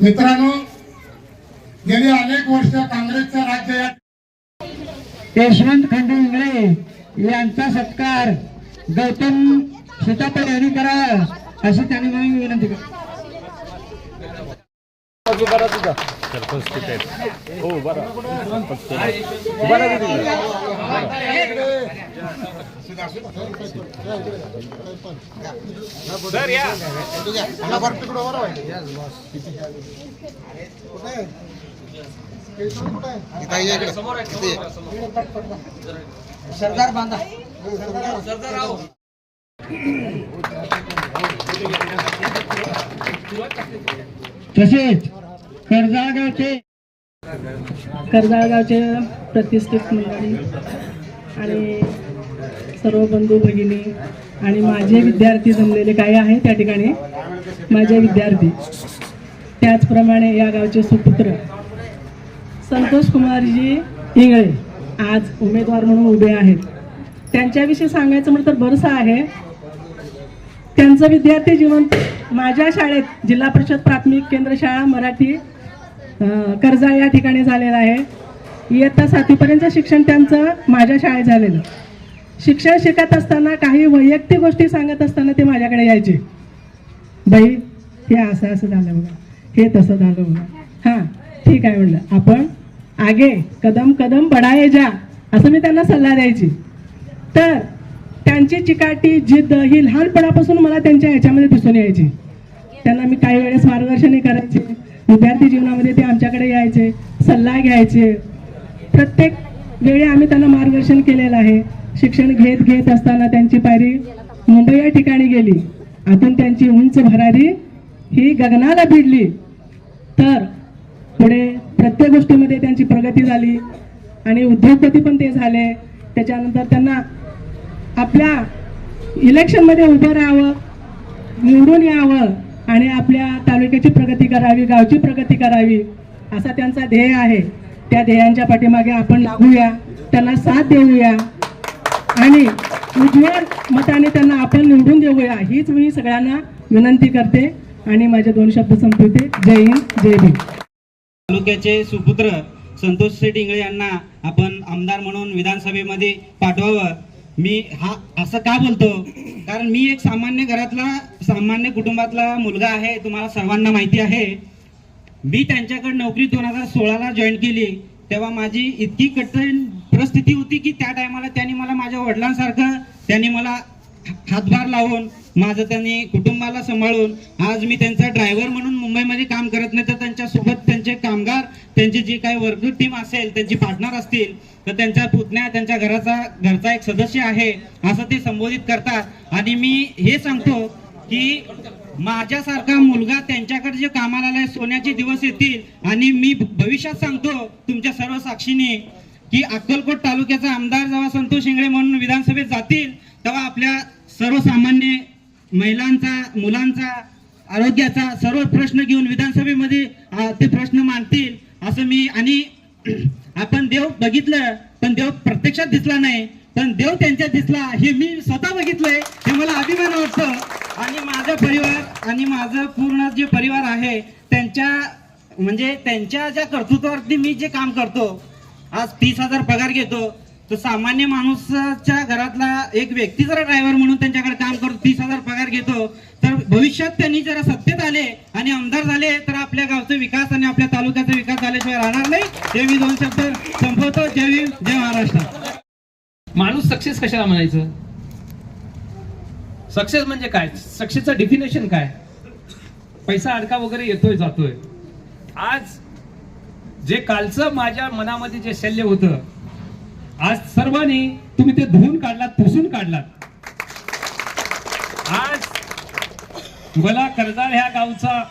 मित्रांनो गेली अनेक वर्ष काँग्रेसचं राज्य या यशवंत खंडू इंगळे यांचा सत्कार गौतम सुतापल यांनी करावा अशी त्यांनी मी विनंती करतो सर या. सरदार बांधा. तसेच कर्जाळगावचे कर्जाळगावचे प्रतिष्ठित मंडळी आणि सर्व बंधू भगिनी आणि माझे विद्यार्थी जमलेले काही आहे त्या ठिकाणी. माझे विद्यार्थी. त्याचप्रमाणे या गावचे सुपुत्र संतोष कुमारजी इंगळे आज उमेदवार म्हणून उभे आहेत. त्यांच्याविषयी सांगायचं म्हटलं तर बरंसं आहे. त्यांचं विद्यार्थी जीवन माझ्या शाळेत जिल्हा परिषद प्राथमिक केंद्र शाळा मराठी कर्जा या ठिकाणी झालेलं आहे. इयत्ता सातवीपर्यंतचं शिक्षण त्यांचं माझ्या शाळेत झालेलं. शिक्षण शिकत असताना काही वैयक्तिक गोष्टी सांगत असताना ते माझ्याकडे यायचे. बाई हे असं असं झालं बघा. हे तसं झालं बघा. हां ठीक आहे म्हणलं आपण आगे कदम कदम बढाये जा असं मी त्यांना सल्ला द्यायची. तर त्यांची चिकाटी जिद्द ही लहानपणापासून मला त्यांच्या ह्याच्यामध्ये दिसून यायची. त्यांना मी काही वेळेस मार्गदर्शनही करायचे. विद्यार्थी जीवनामध्ये ते आमच्याकडे यायचे सल्ला घ्यायचे. प्रत्येक वेळी आम्ही त्यांना मार्गदर्शन केलेलं आहे. शिक्षण घेत घेत असताना त्यांची पायरी मुंबई या ठिकाणी गेली. आतून त्यांची उंच भरारी ही गगनाला भिडली. तर पुढे प्रत्येक गोष्टीमध्ये त्यांची प्रगती झाली आणि उद्योगपती पण ते झाले. त्याच्यानंतर त्यांना आपल्या इलेक्शनमध्ये उभं राहावं निवडून यावं आणि आपल्या तालुक्याची प्रगती करावी गावची प्रगती करावी असा त्यांचा ध्येय आहे. त्या ध्येयांच्या पाठीमागे आपण लागूया त्यांना साथ देऊया. आणि उज्ज्वल मताने त्यांना आपण निवडून देऊया. हीच मी सगळ्यांना विनंती करते आणि माझे दोन शब्द संपवते. जय हिंद जय भीम. तालुक्याचे सुपुत्र संतोष शेठ इंगळे यांना आपण आमदार म्हणून विधानसभेमध्ये पाठवावं. मी हा असं का बोलतो? कारण मी एक सामान्य घरातला सामान्य कुटुंबातला मुलगा आहे तुम्हाला सर्वांना माहिती आहे. मी त्यांच्याकडे नोकरी दोन हजार सोळाला जॉईन केली. तेव्हा माझी इतकी कठीण परिस्थिती होती की त्या टायमाला त्यांनी मला माझ्या वडिलांसारखं त्यांनी मला हातभार लावून माझं त्यांनी कुटुंबाला सांभाळून आज मी त्यांचा ड्रायव्हर म्हणून मुंबईमध्ये काम करत नाही तर त्यांच्यासोबत त्यांचे कामगार त्यांची जी काही वर्क टीम असेल त्यांची पार्टनर असतील तर त्यांच्या पुतण्या त्यांच्या घराचा घरचा एक सदस्य आहे असं ते संबोधित करतात. आणि मी हे सांगतो की माझ्यासारखा मुलगा त्यांच्याकडे जे कामाला आलाय सोन्याचे दिवस येतील आणि मी भविष्यात सांगतो तुमच्या सर्व साक्षीने की अक्कलकोट तालुक्याचा आमदार जेव्हा संतोष इंगळे म्हणून विधानसभेत जातील तेव्हा आपल्या सर्वसामान्य महिलांचा मुलांचा आरोग्याचा सर्व प्रश्न घेऊन विधानसभेमध्ये ते प्रश्न मांडतील असं मी आणि आपण देव बघितलं पण देव प्रत्यक्षात दिसला नाही पण देव त्यांच्यात दिसला हे मी स्वतः बघितलंय हे मला अभिमान वाटतं. आणि माझा परिवार आणि माझं पूर्ण जे परिवार आहे त्यांच्या म्हणजे त्यांच्या ज्या कर्तृत्वावरती मी जे काम करतो आज तीस हजार पगार घेतो तो सामान्य माणूसच्या घरातला एक व्यक्ती जरा ड्रायव्हर म्हणून त्यांच्याकडे काम करतो तीस हजार पगार घेतो तर भविष्यात त्यांनी जरा सत्तेत आले आणि आमदार झाले तर आपल्या गावचा विकास आणि आपल्या तालुक्याचा विकास झाल्याशिवाय राहणार नाही. हे मी दोन शब्द संपवतो. जय भीम जय महाराष्ट्र. माणूस सक्सेस कशाला म्हणायचं? सक्सेस म्हणजे काय? सक्सेसचं डेफिनेशन काय? पैसा अडका वगैरे येतोय जातोय. आज जे कालचं माझ्या मनामध्ये जे शल्य होतं आज सर्वांनी तुम्ही ते धुवून काढलात पुसून काढलात. आज मला कर्जाळ ह्या गावचा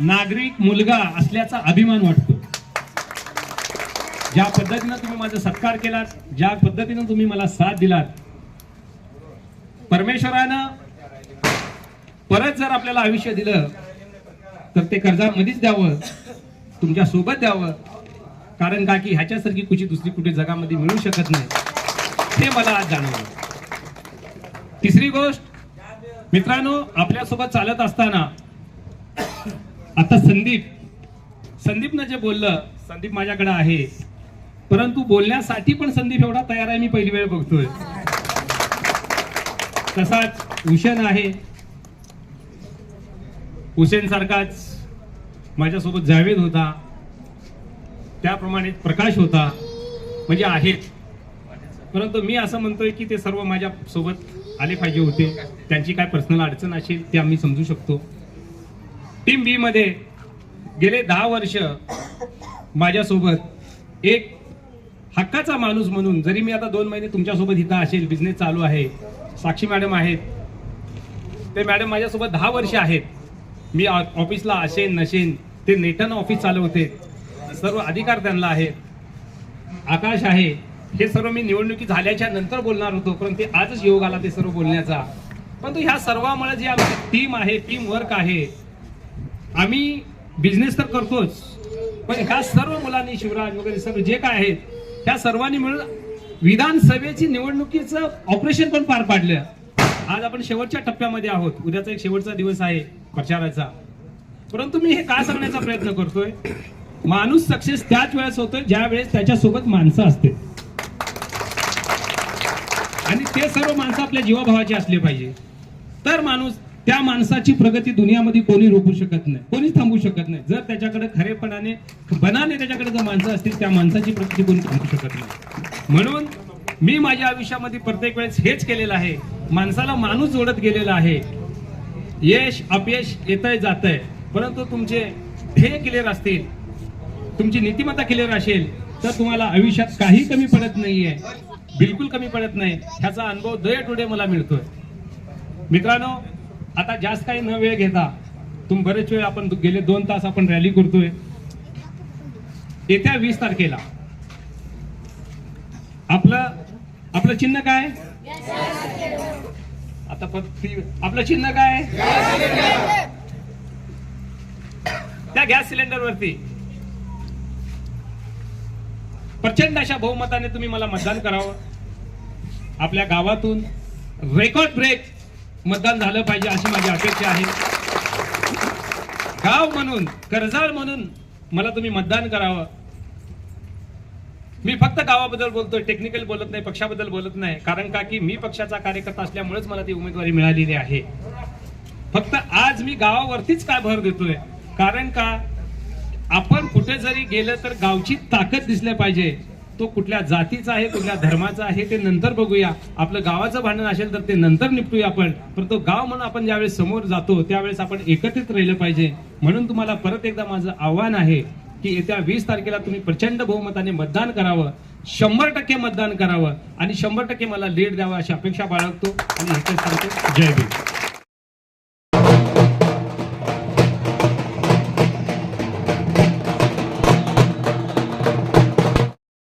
नागरिक मुलगा असल्याचा अभिमान वाटतो. ज्या पद्धतीनं तुम्ही माझा सत्कार केलात ज्या पद्धतीनं तुम्ही मला साथ दिलात परमेश्वरानं परत जर आपल्याला आयुष्य दिलं तर ते कर्जामध्येच द्यावं तुमच्यासोबत द्यावं कारण का? की ह्याच्यासारखी खुशी दुसरी कुठे जगामध्ये मिळू शकत नाही. हे मला आज जाणवलं. तिसरी गोष्ट मित्रांनो आपल्यासोबत चालत असताना आता संदीप संदीपनं जे बोललं संदीप माझ्याकडे आहे. परंतु बोलण्यासाठी पण संदीप एवढा तयार आहे मी पहिली वेळ बघतोय. तसाच हुसेन आहे. हुसेन सारखाच माझ्यासोबत जावेद होता. त्याप्रमाणे प्रकाश होता म्हणजे आहेत. परंतु मी असं म्हणतोय की ते सर्व माझ्या सोबत आले पाहिजे होते. त्यांची काय पर्सनल अडचण असेल ते आम्ही समजू शकतो. टीम बी मध्ये गेले दहा वर्ष माझ्यासोबत एक हक्काचा माणूस म्हणून जरी मी आता दोन महिने तुमच्यासोबत इथं असेल बिझनेस चालू आहे साक्षी मॅडम आहेत. ते मॅडम माझ्यासोबत दहा वर्ष आहेत. मी ऑफिसला असेन नसेन ते नेटन ऑफिस चालवते. सर्व अधिकार त्यांना आहेत. आकाश आहे. हे सर्व मी निवडणुकी झाल्याच्यानंतर बोलणार होतो परंतु आजच योग आला ते सर्व बोलण्याचा. परंतु ह्या सर्वामुळे जी आमची टीम आहे टीम वर्क आहे आम्ही बिझनेस तर करतोच पण ह्या सर्व मुलांनी शिवराज वगैरे सर्व जे काय आहेत त्या सर्वांनी मिळून विधानसभेची निवडणुकीचं ऑपरेशन पण पार पाडलं. आज आपण शेवटच्या टप्प्यामध्ये आहोत. उद्याचा एक शेवटचा दिवस आहे प्रचाराचा. परंतु मी हे का सांगण्याचा प्रयत्न करतोय? माणूस सक्सेस त्याच वेळेस होतो ज्या वेळेस त्याच्यासोबत माणसं असते आणि ते सर्व माणसं आपल्या जीवाभावाचे असले पाहिजे. तर माणूस त्या माणसाची प्रगती दुनियामध्ये कोणी रोखू शकत नाही कोणीच थांबू शकत नाही. जर त्याच्याकडे खरेपणाने बनाने त्याच्याकडे जर माणसं असतील त्या माणसाची प्रगती कोणी थांबू शकत नाही. म्हणून मी माझ्या आयुष्यामध्ये प्रत्येक वेळेस हेच केलेलं आहे. माणसाला माणूस जोडत गेलेला आहे. यश अपयश येतंय जातंय. परंतु तुमचे ध्येय क्लिअर असतील. तुमची नीतिमत्ता क्लिअर असेल तर तुम्हाला आयुष्यात काही कमी पडत नाहीये. बिलकुल कमी पडत नाही. ह्याचा अनुभव डे टुडे मला मिळतोय. मित्रांनो आता जास्त काही न वेळ घेता तुम बरेच वेळ आपण गेले दोन तास आपण रॅली करतोय. येत्या वीस तारखेला आपलं आपलं चिन्ह काय? आता आपलं चिन्ह काय? त्या गॅस सिलेंडर वरती प्रचंड अशा बहुमताने तुम्ही मला मतदान करावं. आपल्या गावातून रेकॉर्ड ब्रेक मतदान झालं पाहिजे अशी माझी अपेक्षा आहे. गाव म्हणून कर्जार म्हणून मला तुम्ही मतदान करावं. मी फक्त गावाबद्दल बोलतोय टेक्निकल बोलत नाही पक्षाबद्दल बोलत नाही. कारण का की मी पक्षाचा कार्यकर्ता असल्यामुळेच मला ती उमेदवारी मिळालेली आहे. फक्त आज मी गावावरतीच काय भर देतोय? कारण का कुठे जरी गेलं तर गावची ताकद दिसल्या पाहिजे. तो कुठल्या जातीचा आहे कुठल्या धर्माचा आहे ते नंतर बघूया. आपलं गावाचं भांडण असेल तर ते नंतर निपटूया आपण. परंतु गाव म्हणून आपण ज्यावेळेस समोर जातो त्यावेळेस आपण एकत्रित राहिलं पाहिजे. म्हणून तुम्हाला परत एकदा माझं आव्हान आहे की येत्या वीस तारखेला तुम्ही प्रचंड बहुमताने मतदान करावं. शंभर टक्के मतदान करावं. आणि शंभर टक्के मला लीड द्यावं अशी अपेक्षा बाळगतो. आणि इथे सांगतो जय भीम.